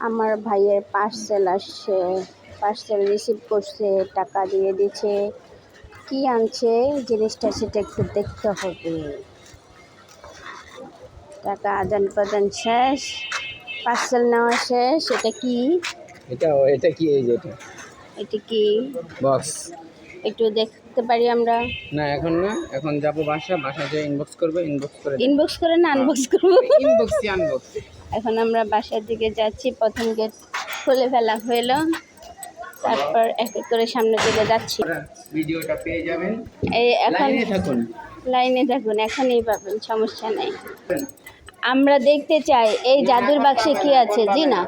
আমার ভাইয়ের পার্সেল আসছে পার্সেল রিসিভ করছে টাকা দিয়ে দিচ্ছে। কি আনছে? জিনিসটা সেটা একটু দেখতে হবে। টাকা আদান প্রদান শেষ পার্সেল নেওয়া শেষ এটা কি? এটা এটা কি এই যে এটা? এটা কি? বক্স একটু দেখতে পারি আমরা? না এখন না এখন যাব বাসা বাসা যে ইনবক্স করব ইনবক্স করে ইনবক্স করে না আনবক্স করব। ইনবক্সই আনবক্স এখন আমরা বাসার দিকে যাচ্ছি। প্রথম গেট খুলে ফেলা হলো তারপর এক এক করে সামনের দিকে যাচ্ছি। ভিডিওটা পেয়ে যাবেন। এই এখন থাকুন। লাইনে থাকুন এখনই পাবেন সমস্যা নেই। আমরা দেখতে চাই এই জাদুর বাক্সে কি আছে? জি না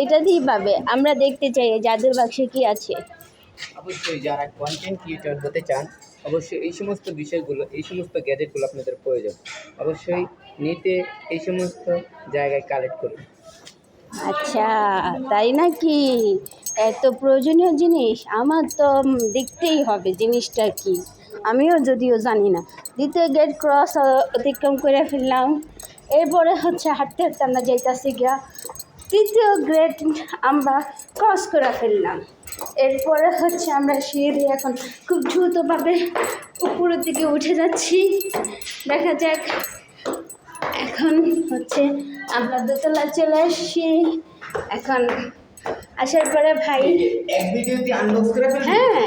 এইটা দিয়েই পাবে। আমরা দেখতে চাই এই জাদুর বাক্সে কি আছে? অবশ্যই যারা কন্টেন্ট ক্রিয়েটর হতে চান অবশ্যই এই সমস্ত বিষয়গুলো এই সমস্ত গ্যাজেটগুলো আপনাদের প্রয়োজন। অবশ্যই নিতে এই সমস্ত জায়গায় কালেক্ট করুন আচ্ছা তাই নাকি? এত প্রয়োজনীয় জিনিস, আমার তো দেখতেই হবে জিনিসটা কি। আমিও যদিও জানি না। দ্বিতীয় গেট ক্রস অতিক্রম করে ফেললাম। এরপরে হচ্ছে হাঁটতে হাঁটতে আমরা যাইতাছি গিয়া তৃতীয় গ্রেড আমরা ক্রস করে ফেললাম। এরপরে হচ্ছে আমরা সিঁড়ি এখন খুব দ্রুতভাবে উপরের দিকে উঠে যাচ্ছি। দেখা যাক এখন হচ্ছে আমরা দোতলা চলে আসছি। এখন আসার পরে ভাই ফেলুন হ্যাঁ।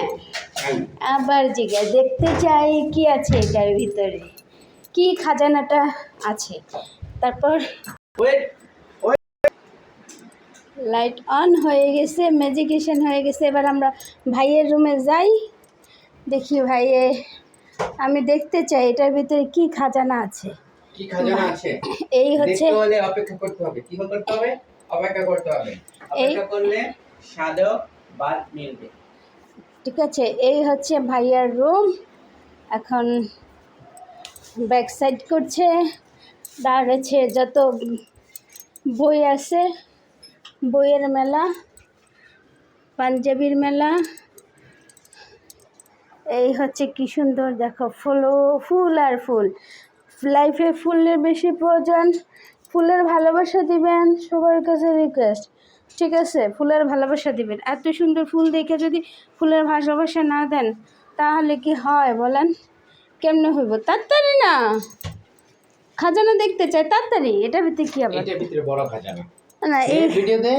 আবার জিজ্ঞা দেখতে চাই কি আছে এটার ভিতরে। কি খাজানাটা আছে। তারপর লাইট অন হয়ে গেছে ম্যাজিকেশন হয়ে গেছে। এবার আমরা ভাইয়ের রুমে যাই। দেখি ভাইয়ে আমি দেখতে চাই এটার ভিতরে কি খাজানা আছে। কি খাজানা আছে? এই হচ্ছে দেখতে হলে অপেক্ষা করতে হবে। কি করতে হবে? অপেক্ষা করতে হবে। অপেক্ষা করলে স্বাদও বাদ মিলবে। ঠিক আছে এই হচ্ছে ভাইয়ার রুম এখন ব্যাক সাইড করছে। দাঁড়াচ্ছে যত বই আছে বইয়ের মেলা পাঞ্জাবির মেলা। এই হচ্ছে কি সুন্দর দেখো ফুল ফুল আর ফুল। লাইফে ফুলের বেশি প্রয়োজন ফুলের ভালোবাসা দিবেন সবার কাছে রিকোয়েস্ট ঠিক আছে ফুলের ভালোবাসা দিবেন। এত সুন্দর ফুল দেখে যদি ফুলের ভালোবাসা না দেন তাহলে কি হয় বলেন? কেমনে হইব? তাড়াতাড়ি না! খাজানা দেখতে চাই তাড়াতাড়ি। এটা ভিতরে কি আবার? এটার ভিতরে বড় খাজানা। না এই ভিডিও দে।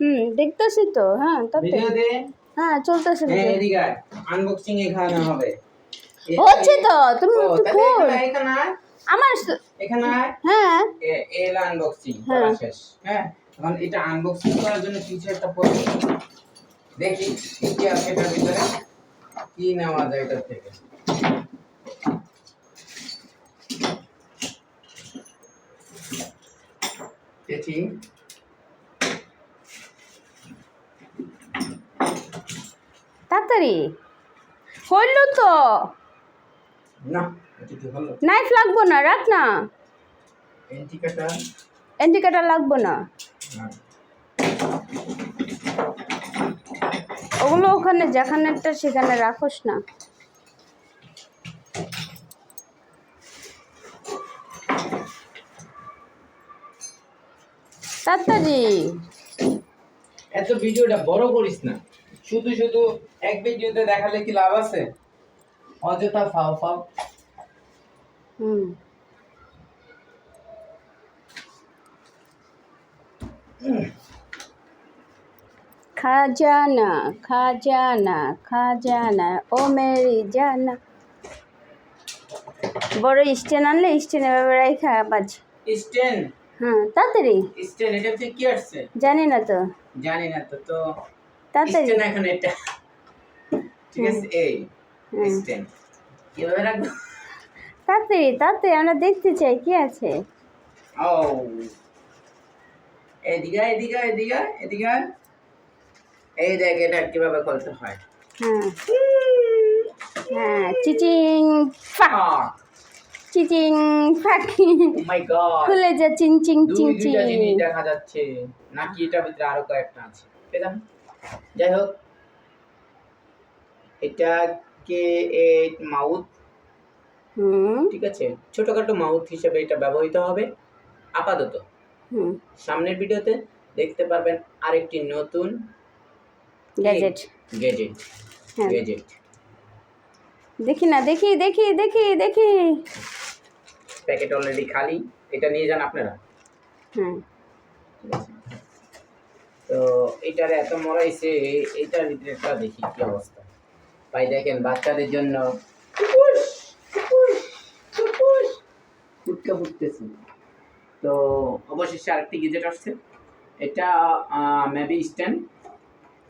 হুম দেখতেছি তো হ্যাঁ তাড়াতাড়ি ভিডিও দে। হ্যাঁ চলতেছে এই এদিকে আনবক্সিং এখানে হবে। হচ্ছে তো তুমি ও, আমার এখানে হ্যাঁ। এল আনবক্সিং হ্যাঁ। করা শেষ হ্যাঁ? এখন এটা আনবক্সিং করার জন্য কিছু একটা পড়বে দেখি কি আছে এটার ভিতরে। কি নেওয়া যায় থেকে? দেখি। তাড়াতাড়ি। হইল তো। না। নাইফ লাগবো না রাখ না। এন্টিকাটা লাগবো না। না। ওগুলো ওখানে যেখানেরটা সেখানে রাখোস না। তাড়াতাড়ি। এত ভিডিওটা বড় করিস না। শুধু শুধু এক ভিডিওতে দেখালে কি লাভ আছে? অযথা ফাও ফাও। হুম। খাজানা খাজানা খাজানা ও মেরি জানা। বড় স্ট্যান্ড আনলে স্ট্যান্ড এভাবে রেখা বাজ। স্টেন? হ্যাঁ তাড়াতাড়ি। স্টেন এটা হচ্ছে কি আসছে? জানি না তো। জানি না তো তো তাড়াতাড়ি। স্টেন এখন এটা। ঠিক আছে এই। স্টেন। কীভাবে রাখব? তাড়াতাড়ি তাড়াতাড়ি আমরা দেখতে চাই কি আছে। এদিকে এদিকে এদিকে এদিকে এই দেখ এটা কীভাবে খুলতে হয়। হ্যাঁ। হ্যাঁ চিচিং ফাক চিচিং ফাক মাই গড খুলে যা চিং চিং চিং দেখা যাচ্ছে। নাকি ভিতরে আরও কয়েকটা আছে। পেলাম। যাই হোক। এটা কে এইট মাউথ ঠিক আছে? ছোটখাটো মাউথ হিসেবে এটা ব্যবহৃত হবে। আপাতত। সামনের ভিডিওতে দেখতে পারবেন আরেকটি নতুন গ্যাজেট হ্যাঁ। দেখি না দেখি দেখি দেখি দেখি। প্যাকেট অলরেডি খালি। এটা নিয়ে যান আপনারা। হ্যাঁ। তো এটার এত মরাইছে এইটার ভিতরে একটা দেখি কি অবস্থা। ভাই দেখেন বাচ্চাদের জন্য ফুটকা ফুটতেছে তো অবশেষে আরেকটি গেজেট আসছে। এটা মেবি স্ট্যান্ড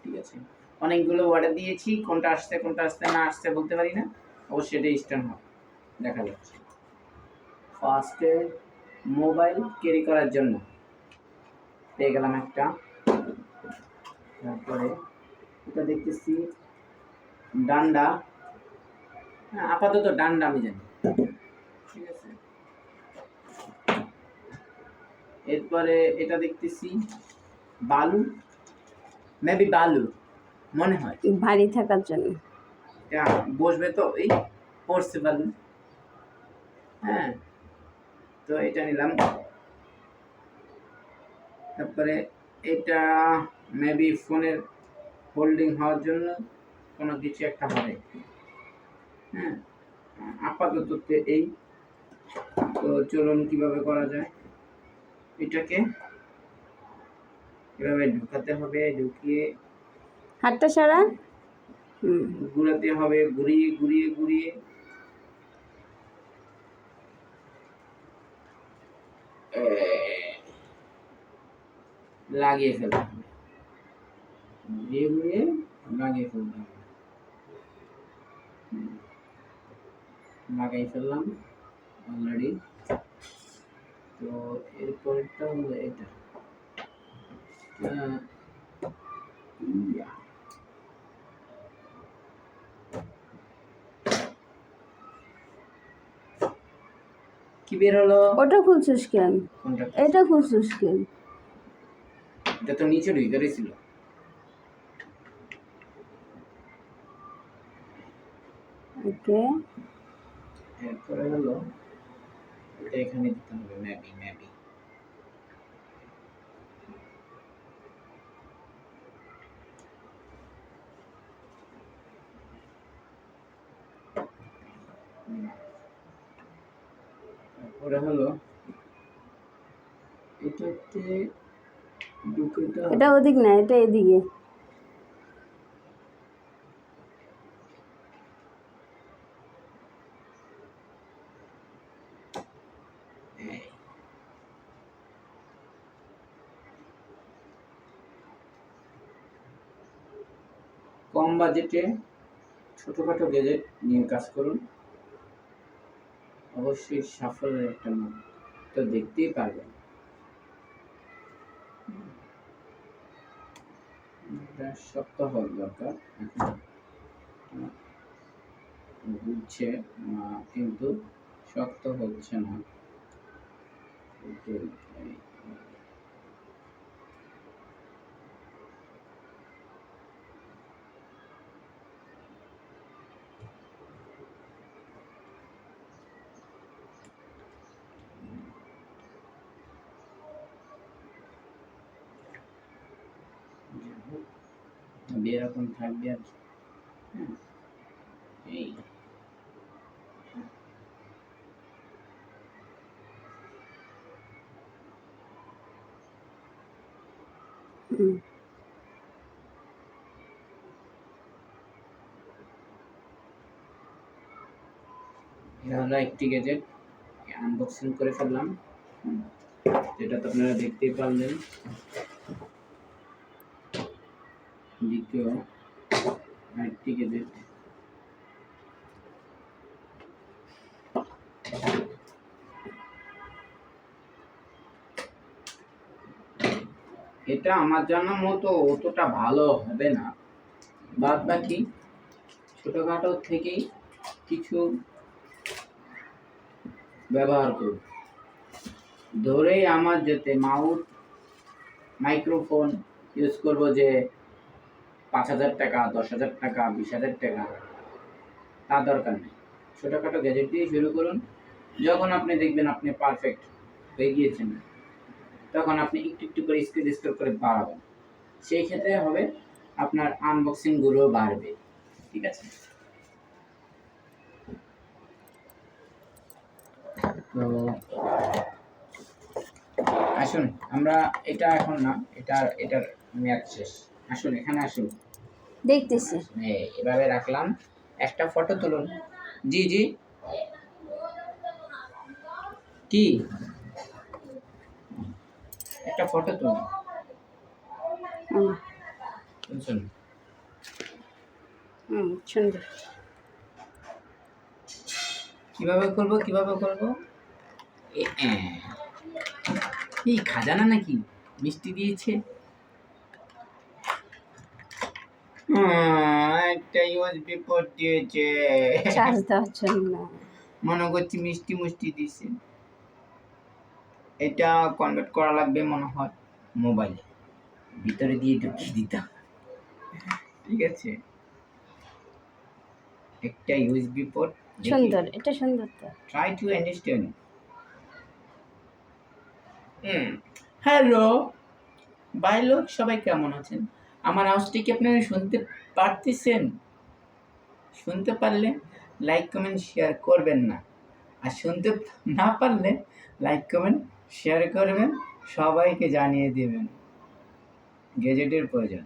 ঠিক আছে। অনেকগুলো অর্ডার দিয়েছি কোনটা আসছে কোনটা আসছে না আসছে বলতে পারি না। অবশ্যই এটা স্ট্যান্ড হবে। দেখা যাচ্ছে ফার্স্টে মোবাইল ক্যারি করার জন্য। পেয়ে গেলাম একটা। তারপরে এটা দেখতেছি ডান্ডা। হ্যাঁ, আপাতত ডান্ডা আমি জানি। ঠিক আছে। এরপরে এটা দেখতেছি বালু মেবি বালু মনে হয়। ভারী থাকার জন্য। বসবে তো এই পড়ছে বালু। হ্যাঁ তো এটা নিলাম। তারপরে এটা মেবি ফোনের হোল্ডিং হওয়ার জন্য কোনো কিছু একটা হবে। হ্যাঁ আপাতত এই। তো চলুন কীভাবে করা যায়। এটাকে এভাবে ঢুকাতে হবে ঢুকিয়ে হাতটা সারা ঘুরাতে হবে ঘুরিয়ে ঘুরিয়ে ঘুরিয়ে। লাগিয়ে ফেলতে হবে। ঘুরিয়ে ঘুরিয়ে লাগিয়ে ফেলতে হবে। লাগাই ফেললাম অলরেডি তো এরপরটা হলো এটা। কি বের হলো? ওটা খুলছিস কেন? এটা খুলছিস কেন? এটা তো নিচে ঢুকে গেছিল। ওকে। এরপরে হলো এটা এখানে দিতে হবে ম্যাপি ম্যাপি। তারপরে হলো এটাতে এটা ওদিক না এটা এদিকে। কম বাজেটে ছোটোখাটো গেজেট নিয়ে কাজ করুন। অবশ্যই সাফল্যের একটা মুখ তো দেখতেই পারবেন। শক্ত হওয়ার দরকার। বুঝছে কিন্তু শক্ত হচ্ছে না। একটু- এরকম থাকবে আর কি। এই। এটা হলো একটি গেজেট আনবক্সিং করে ফেললাম। যেটা তো আপনারা দেখতেই পারলেন। দ্বিতীয় আরেকটি গেজেট এটা আমার মতো অতটা ভালো হবে না। বাদ বাকি ছোটোখাটো থেকেই কিছু ব্যবহার করব। ধরেই আমার যেতে মাউথ মাইক্রোফোন ইউজ করব যে পাঁচ হাজার টাকা, দশ হাজার টাকা, বিশ হাজার টাকা, তা দরকার নেই। ছোটোখাটো গ্যাজেট দিয়ে শুরু করুন। যখন আপনি দেখবেন আপনি পারফেক্ট হয়ে গিয়েছেন, তখন আপনি একটু একটু করে স্ক্রিন স্ক্রল করে বাড়াবেন। সেই ক্ষেত্রে হবে আপনার আনবক্সিংগুলো বাড়বে। ঠিক আছে? তো আসুন, আমরা এটা এখন না এটা এটার মেয়াদ শেষ। আসুন এখানে আসুন। দেখতেছি। এভাবে রাখলাম। একটা ফটো তুলুন। জি জি। কি? একটা ফটো তুলুন। তুলছেন হুম সুন্দর। কীভাবে করব কীভাবে করব? এ, এ, কি খাজানা নাকি মিষ্টি দিয়েছে? একটা ইউএসবি পোর্ট দিয়েছে। চার্জ দেওয়ার জন্য। মনে করছি মিষ্টি মুষ্টি দিছে। এটা কনভার্ট করা লাগবে মনে হয় মোবাইলে ভিতরে দিয়ে ঢুকিয়ে দিতাম? ঠিক আছে। একটা ইউএসবি পোর্ট সুন্দর এটা সুন্দর তো। Try to understand hmm. Hello bye লোক সবাই কেমন আছেন? আমার আওয়াজটি কি আপনারা শুনতে পারতেছেন? শুনতে পারলে লাইক কমেন্ট শেয়ার করবেন না। আর শুনতে না পারলে লাইক কমেন্ট শেয়ার করবেন, সবাইকে জানিয়ে দেবেন। গেজেটের প্রয়োজন।